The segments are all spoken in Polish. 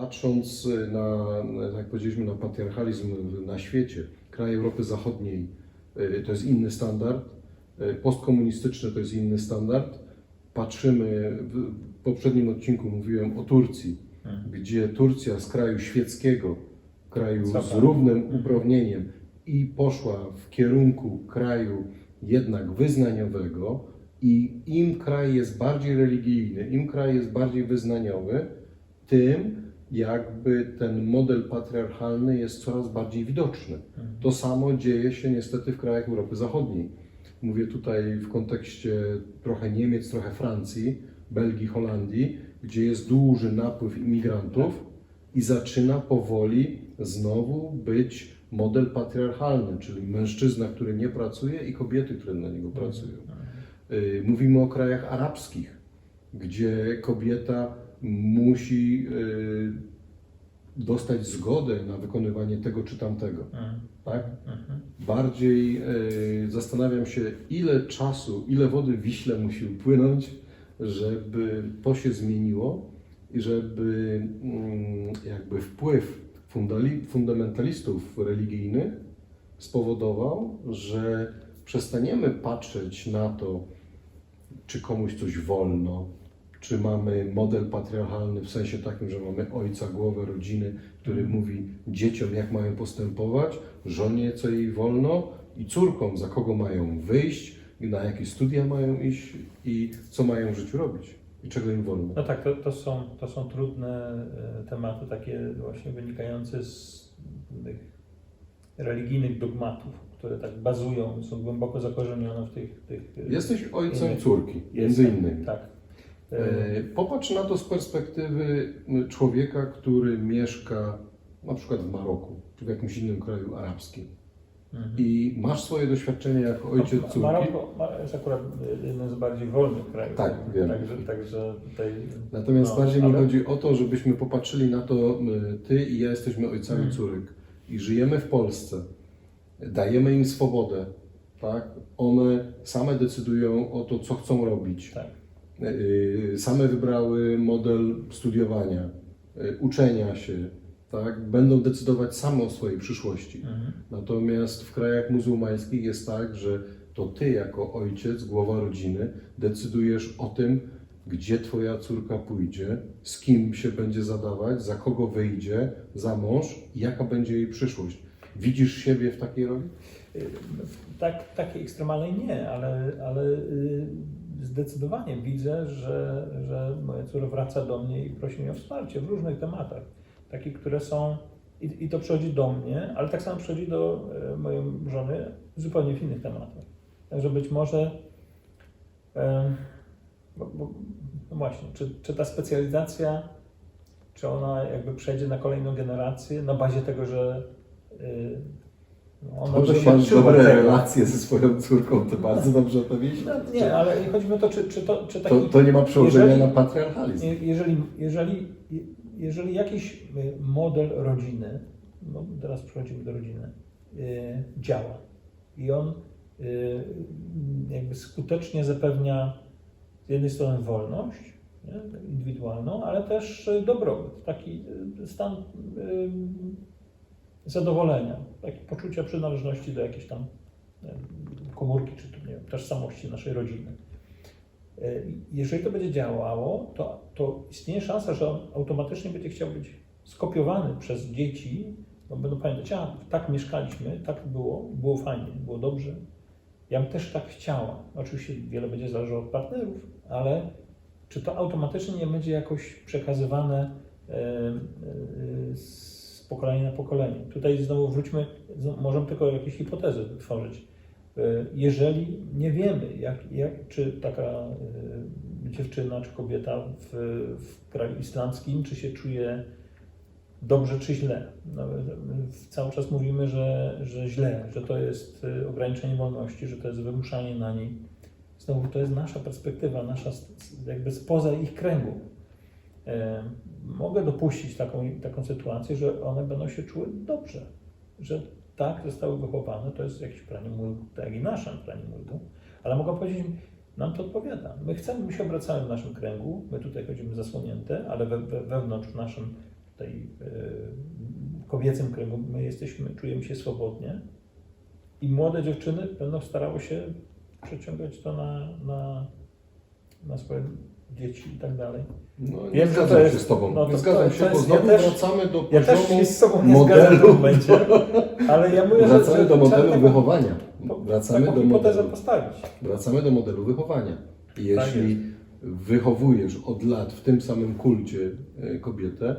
Patrząc na, tak jak powiedzieliśmy, na patriarchalizm na świecie, kraje Europy Zachodniej y, to jest inny standard, y, postkomunistyczny to jest inny standard. Patrzymy, w poprzednim odcinku mówiłem o Turcji, Mhm. gdzie Turcja z kraju świeckiego, kraju z równym Mhm. uprawnieniem i poszła w kierunku kraju jednak wyznaniowego i im kraj jest bardziej religijny, im kraj jest bardziej wyznaniowy, tym jakby ten model patriarchalny jest coraz bardziej widoczny. To samo dzieje się niestety w krajach Europy Zachodniej. Mówię tutaj w kontekście trochę Niemiec, trochę Francji, Belgii, Holandii, gdzie jest duży napływ imigrantów i zaczyna powoli znowu być model patriarchalny, czyli mężczyzna, który nie pracuje i kobiety, które na niego pracują. Y, Mówimy o krajach arabskich, gdzie kobieta musi y, dostać zgodę na wykonywanie tego czy tamtego. Mhm. Tak? Mhm. Bardziej y, zastanawiam się, ile czasu, ile wody Wiśle musi upłynąć, żeby to się zmieniło i żeby mm, jakby wpływ fundamentalistów religijnych spowodował, że przestaniemy patrzeć na to, czy komuś coś wolno, czy mamy model patriarchalny w sensie takim, że mamy ojca, głowę rodziny, który mówi dzieciom, jak mają postępować, żonie, co jej wolno i córkom, za kogo mają wyjść, na jakie studia mają iść i co mają w życiu robić i czego im wolno. No tak, to, to, są, to są trudne e, tematy, takie właśnie wynikające z tych religijnych dogmatów, które tak bazują, są głęboko zakorzenione w tych. tych e, Jesteś ojcem innych- córki, między Jestem, innymi. Tak. E, Popatrz na to z perspektywy m, człowieka, który mieszka na przykład w Maroku czy w jakimś innym kraju arabskim mhm. i masz swoje doświadczenie jako ojciec No, córki. Maroko Mar- jest akurat jednym z bardziej wolnych krajów. Tak, wiem. Także, także tutaj. Natomiast no, bardziej mi ale- chodzi o to, żebyśmy popatrzyli na to, ty i ja jesteśmy ojcami Mm. córek i żyjemy w Polsce. Dajemy im swobodę, tak? One same decydują o to, co chcą robić. Tak. Y, same wybrały model studiowania, y, uczenia się, tak? będą decydować same o swojej przyszłości. Mhm. Natomiast w krajach muzułmańskich jest tak, że to ty jako ojciec, głowa rodziny, decydujesz o tym, gdzie twoja córka pójdzie, z kim się będzie zadawać, za kogo wyjdzie, za mąż i jaka będzie jej przyszłość. Widzisz siebie w takiej roli? Y, Tak, takiej ekstremalnej nie, ale, ale zdecydowanie widzę, że, że moja córka wraca do mnie i prosi mnie o wsparcie w różnych tematach. Takich, które są. I, I to przychodzi do mnie, ale tak samo przychodzi do e, mojej żony zupełnie w innych tematach. Także być może. Bo, bo, no właśnie, czy, czy ta specjalizacja, czy ona jakby przejdzie na kolejną generację na bazie tego, że. No, Może już masz dobre tego. relacje ze swoją córką, to bardzo dobrze to wiesz. No, nie, ale chodzi o to, czy, czy to, czy taki, To, to nie ma przełożenia jeżeli- na patriarchalizm. je- jeżeli, jeżeli, jeżeli jakiś y, model rodziny, no teraz przechodzimy do rodziny, y, działa i on y, jakby skutecznie zapewnia z jednej strony wolność nie, indywidualną, ale też dobrobyt, taki stan zadowolenia, takie poczucia przynależności do jakiejś tam komórki, czy to, nie wiem, tożsamości naszej rodziny. E, Jeżeli to będzie działało, to, to istnieje szansa, że on automatycznie będzie chciał być skopiowany przez dzieci, bo będą pamiętać, a tak mieszkaliśmy, tak było, było fajnie, było dobrze. Ja bym też tak chciała. Oczywiście wiele będzie zależało od partnerów, ale czy to automatycznie nie będzie jakoś przekazywane e, e, z pokolenia na pokolenie? Tutaj znowu wróćmy, możemy tylko jakieś hipotezy tworzyć. E, Jeżeli nie wiemy, jak, jak, czy taka e, dziewczyna czy kobieta w, w kraju islamskim, czy się czuje dobrze czy źle. No, cały czas mówimy, że, że źle, że to jest e, ograniczenie wolności, że to jest wymuszanie na niej. Znowu to jest nasza perspektywa, nasza jakby spoza ich kręgu. Mogę dopuścić taką, taką sytuację, że one będą się czuły dobrze, że tak, zostały wychowane, to jest jakieś pranie mózgu, tak jak i nasze pranie mózgu, ale mogą powiedzieć, nam to odpowiada. My chcemy, my się obracamy w naszym kręgu, my tutaj chodzimy zasłonięte, ale we, we, wewnątrz w naszym tej e, kobiecym kręgu, my jesteśmy, czujemy się swobodnie i młode dziewczyny będą starały się przeciągać to na, na, na swoje dzieci i tak dalej. No, nie Wiem, że zgadzam to się jest- z Tobą. no to- nie zgadzam to- się, to bo jest- znowu ja też- wracamy do Ja też poziomu się z sobą nie zgadzam w modelu. tym momencie, ale ja mówię, że, Wracamy że do modelu trzeba taką- wychowania. po- Wracamy taką do hipotezę modelu. postawić. Wracamy do modelu wychowania. I Jeśli wychowujesz od lat w tym samym kulcie e, kobietę,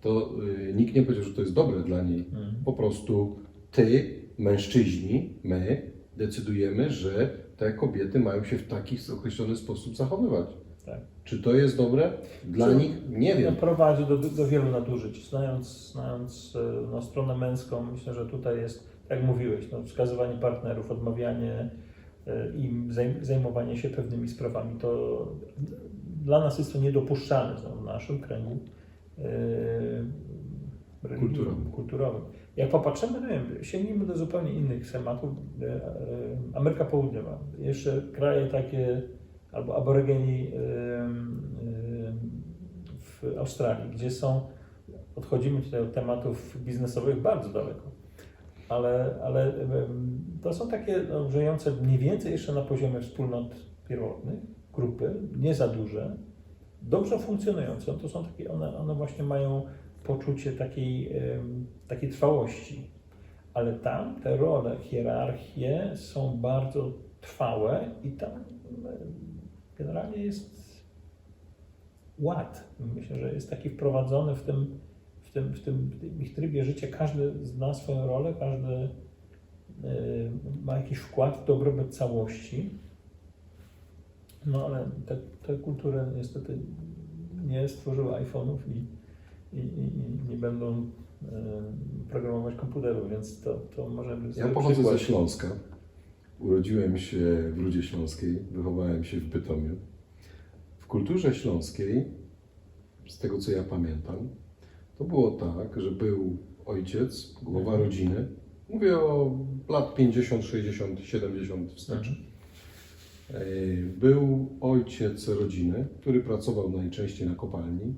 to e, nikt nie powiedział, że to jest dobre dla niej. Mhm. Po prostu ty, mężczyźni, my decydujemy, że te kobiety mają się w taki określony sposób zachowywać. Tak. Czy to jest dobre? Dla Czy- nich nie No, wiem. prowadzi do, do wielu nadużyć. Znając, znając e, no, stronę męską, myślę, że tutaj jest, jak mówiłeś, no, wskazywanie partnerów, odmawianie e, im, zajm- zajmowanie się pewnymi sprawami, to dla nas jest to niedopuszczalne no, w naszym kręgu religijnym, Kulturowym. kulturowym. Jak popatrzymy, no nie wiem, sięgnijmy do zupełnie innych tematów. Ameryka Południowa, jeszcze kraje takie, albo aborygeni w Australii, gdzie są, odchodzimy tutaj od tematów biznesowych bardzo daleko, ale, ale to są takie no, żyjące mniej więcej jeszcze na poziomie wspólnot pierwotnych, grupy, nie za duże, dobrze funkcjonujące. To są takie, one, one właśnie mają poczucie takiej, takiej trwałości. Ale tam te role, hierarchie są bardzo trwałe i tam generalnie jest ład. Myślę, że jest taki wprowadzony w tym, w tym, w tym, w tym ich trybie życia. Każdy zna swoją rolę, każdy y, ma jakiś wkład w dobrobyt całości. No ale te, te kultury niestety nie stworzyły iPhone'ów i, i, i, nie będą y, programować komputerów, więc to, to może być Ja pochodzę przykład. ze Śląska. Urodziłem się w Rudzie Śląskiej, wychowałem się w Bytomiu. W kulturze śląskiej, z tego co ja pamiętam, to było tak, że był ojciec, głowa Mhm. rodziny. Mówię o lat 50, 60, 70 wstecz. Mhm. E, Był ojciec rodziny, który pracował najczęściej na kopalni.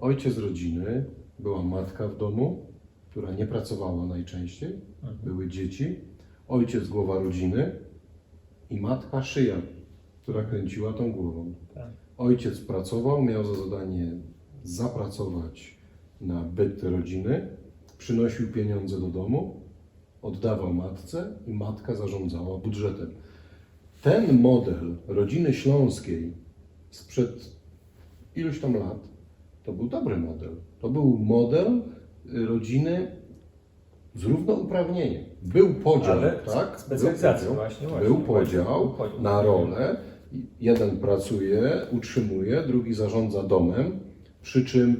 Ojciec rodziny, była matka w domu, która nie pracowała najczęściej. Mhm. Były dzieci, ojciec głowa rodziny i matka szyja, która kręciła tą głową. Tak. Ojciec pracował, miał za zadanie zapracować na byt rodziny, przynosił pieniądze do domu, oddawał matce i matka zarządzała budżetem. Ten model rodziny śląskiej sprzed iluś tam lat to był dobry model. To był model y, rodziny z równouprawnieniem. Był podział, Ale tak? specjalizacja Był podział, właśnie, właśnie. był podział na rolę. Jeden pracuje, utrzymuje, drugi zarządza domem, przy czym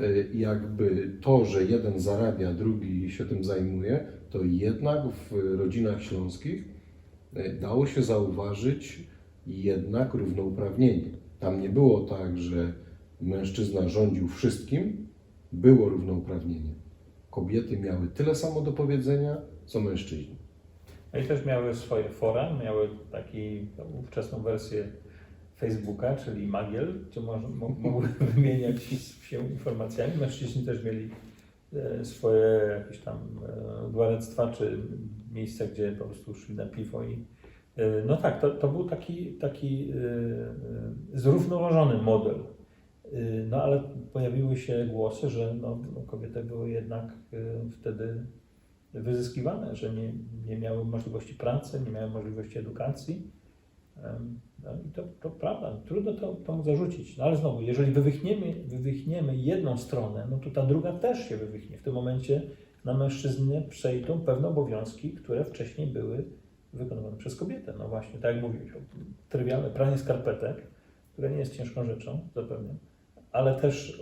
y, jakby to, że jeden zarabia, drugi się tym zajmuje, to jednak w rodzinach śląskich y, dało się zauważyć jednak równouprawnienie. Tam nie było tak, że mężczyzna rządził wszystkim, było równouprawnienie. Kobiety miały tyle samo do powiedzenia, co mężczyźni. No i też miały swoje fora, miały taką ówczesną wersję Facebooka, czyli Magiel, gdzie mo- mo- mogły wymieniać się informacjami. Mężczyźni też mieli e, swoje jakieś tam e, dwarectwa, czy miejsca, gdzie po prostu szli na piwo i e, no tak, to, to był taki, taki zrównoważony model. E, No ale pojawiły się głosy, że no, no, kobiety były jednak e, wtedy wyzyskiwane, że nie, nie miały możliwości pracy, nie miały możliwości edukacji. No i to, to prawda, trudno to, to zarzucić. No ale znowu, jeżeli wywychniemy, wywychniemy jedną stronę, no to ta druga też się wywychnie. W tym momencie na mężczyznę przejdą pewne obowiązki, które wcześniej były wykonywane przez kobietę. No właśnie, tak jak mówiłeś, trywialne pranie skarpetek, które nie jest ciężką rzeczą, zapewne, ale też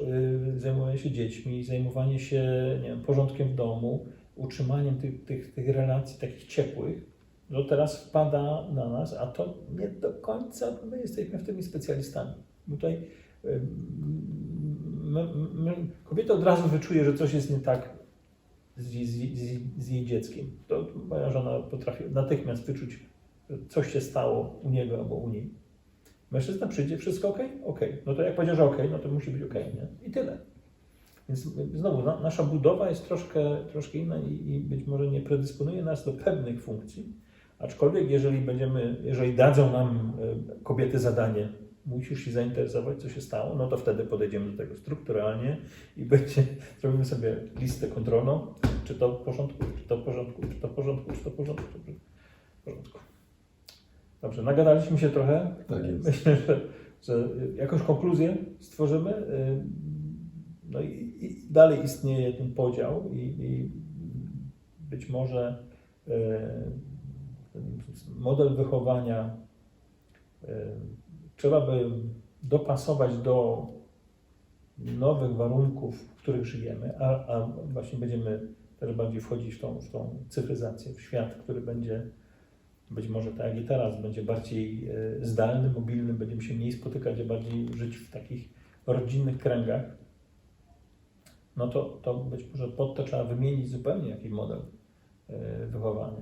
y, zajmowanie się dziećmi, zajmowanie się nie wiem, porządkiem w domu, utrzymaniem tych, tych, tych relacji takich ciepłych, no teraz wpada na nas, a to nie do końca my jesteśmy w tym specjalistami. Tutaj ym, my, my, kobieta od razu wyczuje, że coś jest nie tak z, z, z, z jej dzieckiem. To moja żona potrafi natychmiast wyczuć, że coś się stało u niego albo u niej. Mężczyzna przyjdzie, wszystko ok? Ok. No to jak powiedział, że ok, no to musi być ok, nie? I tyle. Więc znowu, na, nasza budowa jest troszkę, troszkę inna i, i być może nie predysponuje nas do pewnych funkcji, aczkolwiek jeżeli będziemy, jeżeli dadzą nam e, kobiety zadanie, musisz się zainteresować, co się stało, no to wtedy podejdziemy do tego strukturalnie i będzie, zrobimy sobie listę kontrolną, czy to w porządku, czy to w porządku, czy to w porządku, czy to w porządku, czy to w porządku. Dobrze, nagadaliśmy się trochę. Tak jest. Myślę, że, że jakąś konkluzję stworzymy. y, No i, i dalej istnieje ten podział i, i być może y, ten model wychowania trzeba by dopasować do nowych warunków, w których żyjemy, a, a właśnie będziemy też bardziej wchodzić w tą, w tą cyfryzację, w świat, który będzie być może tak jak i teraz, będzie bardziej e, zdalny, mobilny, będziemy się mniej spotykać, a bardziej żyć w takich rodzinnych kręgach, no to, to być może pod to trzeba wymienić zupełnie jakiś model e, wychowania.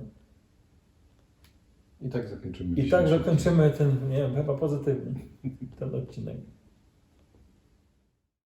I tak zakończymy I tak zakończymy ten, nie wiem, chyba pozytywny ten odcinek.